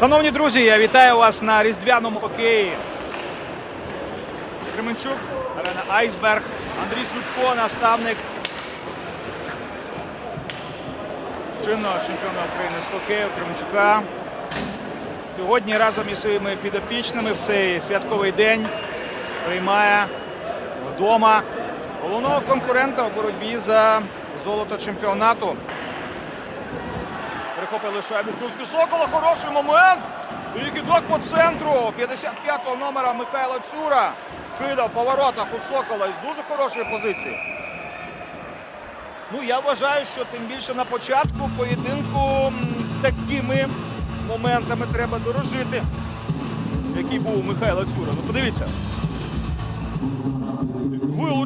Шановні друзі, я вітаю вас на різдвяному хокеї. Кременчук, арена Айсберг, Андрій Слюбко, наставник чинного чемпіона України з хокею Кременчука. Сьогодні разом із своїми підопічними в цей святковий день приймає вдома головного конкурента у боротьбі за золото чемпіонату. Перехопили шайбу Кузьмі Сокола. Хороший момент. І кидок по центру. 55-го номера Михайла Цюра. Кидав по воротах у Сокола із дуже хорошої позиції. Ну, я вважаю, що тим більше на початку поєдинку такими моментами треба дорожити. Який був у Михайла Цюра. Ну, подивіться.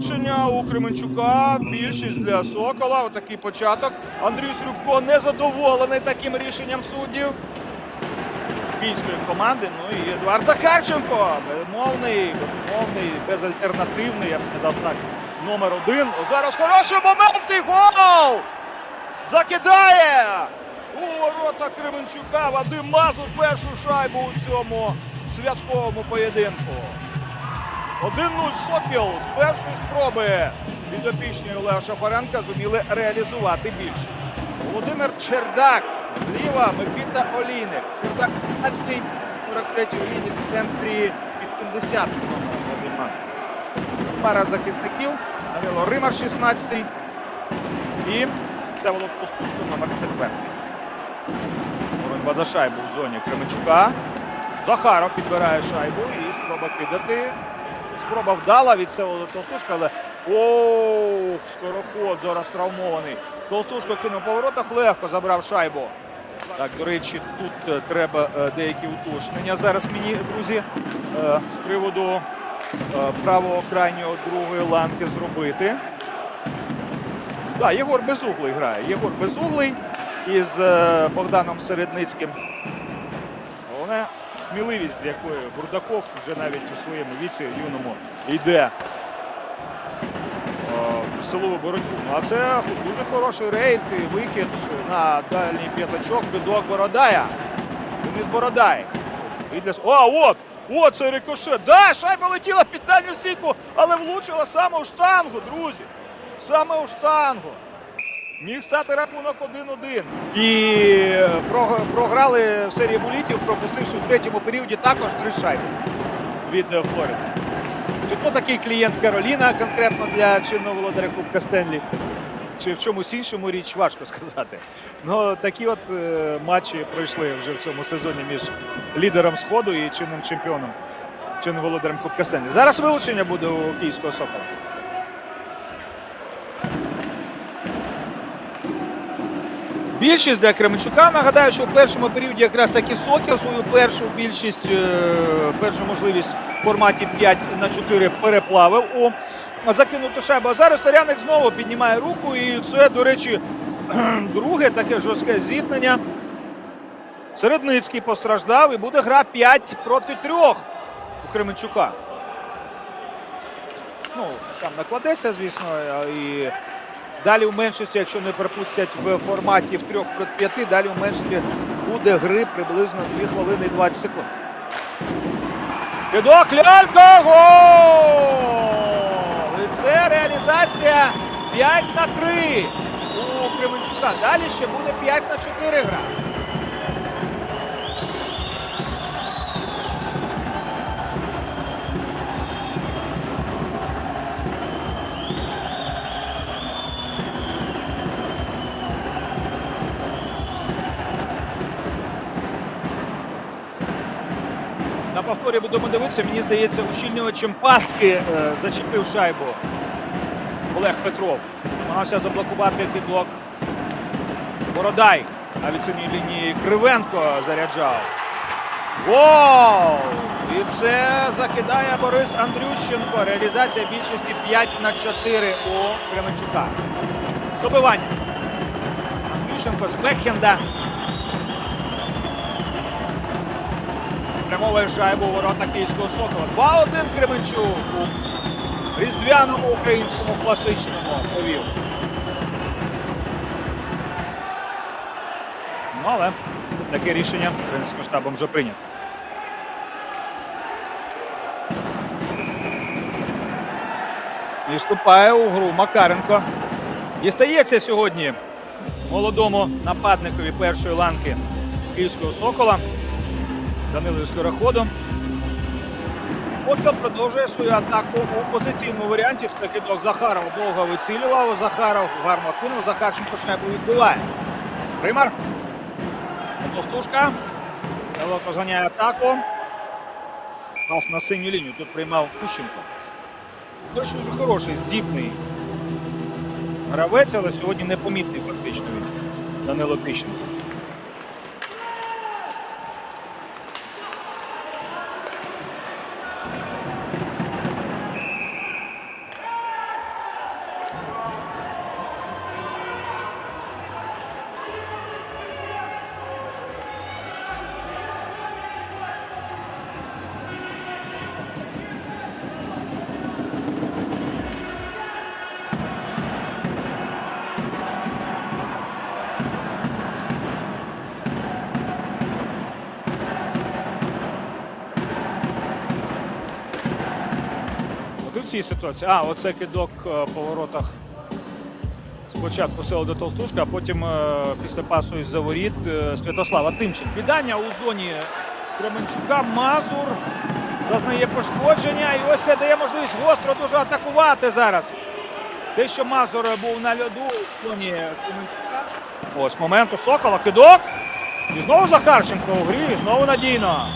Вилучення у Кременчука. Більшість для Сокола. Отакий початок. Андрій Срубко незадоволений таким рішенням суддів. Київської команди. Ну і Едуард Захарченко. Безумовний, безумовний, безальтернативний, я б сказав так. Номер один. О, зараз хороший момент і гол! Закидає! У ворота Кременчука Вадим Мазур першу шайбу у цьому святковому поєдинку. 1-0 Сокіл з першої спроби підопічні Олега Шафаренка зуміли реалізувати більше. Володимир Чердак зліва Микита Олійник. Чердак 15-й, 43 Олійник в центрі під 70 номер Вадима. Пара захисників. Данило Римар 16-й. і Деволод Пустушко номер 4. Боротьба за шайбу в зоні Кременчука. Захаров підбирає шайбу і спроба кидати. Спроба вдала від Севолода Толстушка, але ох, скороход зараз травмований. Толстушко кинув по воротах, легко забрав шайбу. Так, до речі, тут е, треба е, деякі уточнення зараз мені, друзі, е, з приводу правого крайнього другої ланки зробити. Так, Єгор Безуглий грає. Єгор Безуглий із Богданом Середницьким. Головне сміливість, з якою Бурдаков вже навіть у своєму віці юному йде е, в силову боротьбу. Ну, а це дуже хороший рейд і вихід на дальній п'ятачок бідок Бородая. Денис Бородай. І для... О, от! О, це рикошет. Да, шайба летіла під дальню стійку, але влучила саме у штангу, друзі. Саме у штангу. Міг стати рахунок 1-1. І е, програли в серії булітів, пропустивши в третьому періоді також три шайби від е, Флориди. Чи то такий клієнт Кароліна конкретно для чинного володаря Кубка Стенлі? Чи в чомусь іншому річ важко сказати. Ну такі от е, матчі пройшли вже в цьому сезоні між лідером Сходу і чинним чемпіоном, чинним володарем Кубка Стенлі. Зараз вилучення буде у київського Сокола. Більшість для Кременчука. Нагадаю, що в першому періоді якраз таки Сокіл свою першу більшість, е, першу можливість в форматі 5 на 4 переплавив у закинуту шайбу. А зараз Торяник знову піднімає руку. І це, до речі, друге таке жорстке зіткнення. Середницький постраждав і буде гра 5 проти 3 у Кременчука. Ну, там накладеться, звісно, і далі в меншості, якщо не пропустять в форматі в 3 проти 5, далі в меншості буде гри приблизно 2 хвилини і 20 секунд. Підок лялька! Гол! І це реалізація 5 на 3 у Кременчука. Далі ще буде 5 на 4 гра. Повторі будемо дивитися. Мені здається, ущільнювачем пастки е, зачепив шайбу Олег Петров. Намагався заблокувати кидок Бородай. А від синьої лінії Кривенко заряджав. Гол! І це закидає Борис Андрющенко. Реалізація більшості 5 на 4 у Кременчука. Здобивання. Андрющенко з бекхенда. Прямовує шайбу у ворота київського Сокола. 2-1 Кременчук у різдвяному українському класичному повів. Ну, але Таке рішення тренерським штабом вже прийнято. І вступає у гру Макаренко. Дістається сьогодні молодому нападникові першої ланки Київського Сокола Данилою Скороходу. Сокол продовжує свою атаку у позиційному варіанті. Це кидок Захаров довго вицілював. Захаров гарно кинув. Захарченко шайбу відбиває. Примар. Тостушка. Давок розганяє атаку. Пас на синю лінію. Тут приймав Кущенко. Дуже дуже хороший, здібний гравець, але сьогодні непомітний фактично він. Данило Тищенко. Цій ситуації. А, оце кидок е, по воротах. Спочатку села до Толстушка, а потім е, після пасу із заворіт е, Святослава Тимчин. Підання у зоні Кременчука. Мазур зазнає пошкодження. І ось це дає можливість гостро дуже атакувати зараз. Те, що Мазур був на льоду в зоні Кременчука. Ось момент у Сокола. Кидок. І знову Захарченко у грі, і знову надійно.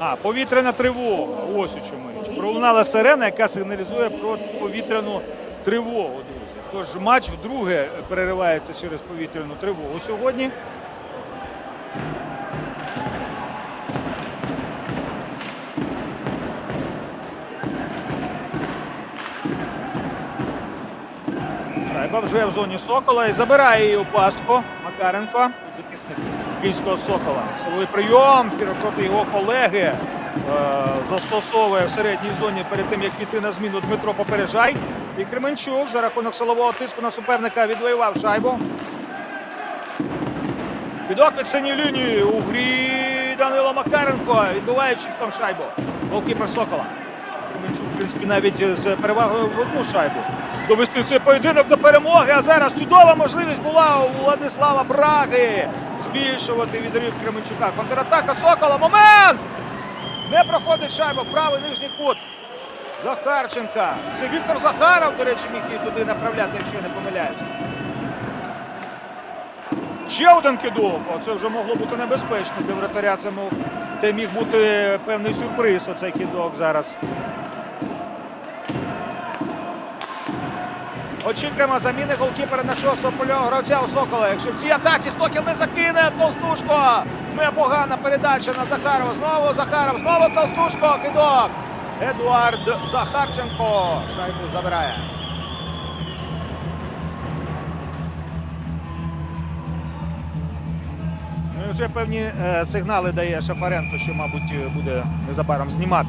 А, повітряна тривога. Ось у чому річ. Пролунала сирена, яка сигналізує про повітряну тривогу, друзі. Тож матч вдруге переривається через повітряну тривогу сьогодні. Шайба вже в зоні Сокола і забирає її у пастку. Макаренко, київського Сокола. Силовий прийом проти його колеги. е, Застосовує в середній зоні перед тим, як піти на зміну Дмитро Попереджай. І Кременчук за рахунок силового тиску на суперника відвоював шайбу. Підок від синьої лінії у грі Данило Макаренко відбиває чітком шайбу. Голкіпер Сокола. Кременчук, в принципі, навіть з перевагою в одну шайбу. Довести цей поєдинок до перемоги. А зараз чудова можливість була у Владислава Браги збільшувати відрив Кременчука. Контратака Сокола. Момент! Не проходить шайба. Правий нижній кут. Захарченка. Це Віктор Захаров, до речі, міг її туди направляти, якщо я не помиляюсь. Ще один кидок. Оце вже могло бути небезпечно для вратаря. Це, мог, це міг бути певний сюрприз. Оцей кидок зараз. Очікуємо заміни голкіпера на шостого польового гравця у Сокола. Якщо в цій атаці Стокіл не закине Толстушко. Непогана передача на Захарова. Знову Захаров, знову Толстушко. Кидок. Едуард Захарченко. Шайбу забирає. Ну і вже певні е, сигнали дає Шафаренко, що, мабуть, е, буде незабаром знімати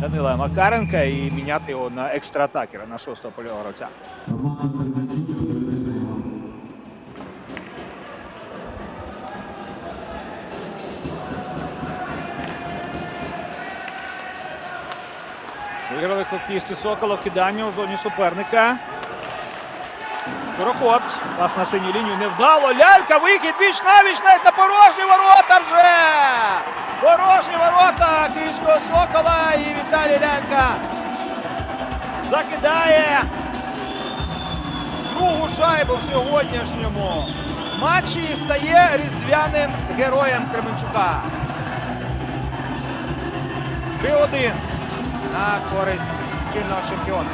Данила Макаренка і міняти його на екстра-атакера, на шостого польового гравця. Виграли хокеїсти Сокола в киданні у зоні суперника. Скороход. Пас на синю лінію невдало. Лялька, вихід віч навіч навіть на порожні ворота вже! Порожні ворота київського Сокола і Віталій Лялька закидає другу шайбу в сьогоднішньому матчі і стає різдвяним героєм Кременчука. 3-1 на користь чинного чемпіона.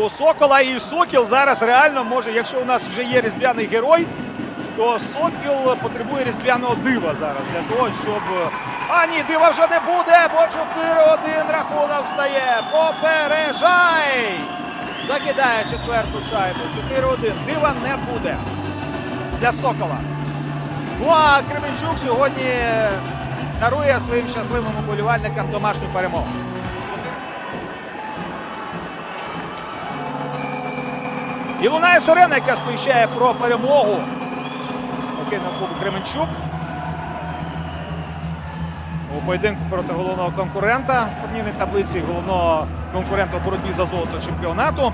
У Сокола і Сокіл зараз реально може, якщо у нас вже є різдвяний герой, то Сокіл потребує різдвяного дива зараз для того, щоб. А ні, дива вже не буде, бо 4-1 рахунок стає. Попережай! Закидає четверту шайбу. 4-1. Дива не буде для Сокола. Ну а Кременчук сьогодні дарує своїм щасливим уболівальникам домашню перемогу. І лунає сирена, яка сповіщає про перемогу. Покинув клуб Кременчук. У поєдинку проти головного конкурента в турнірній таблиці головного конкурента в боротьбі за золото чемпіонату.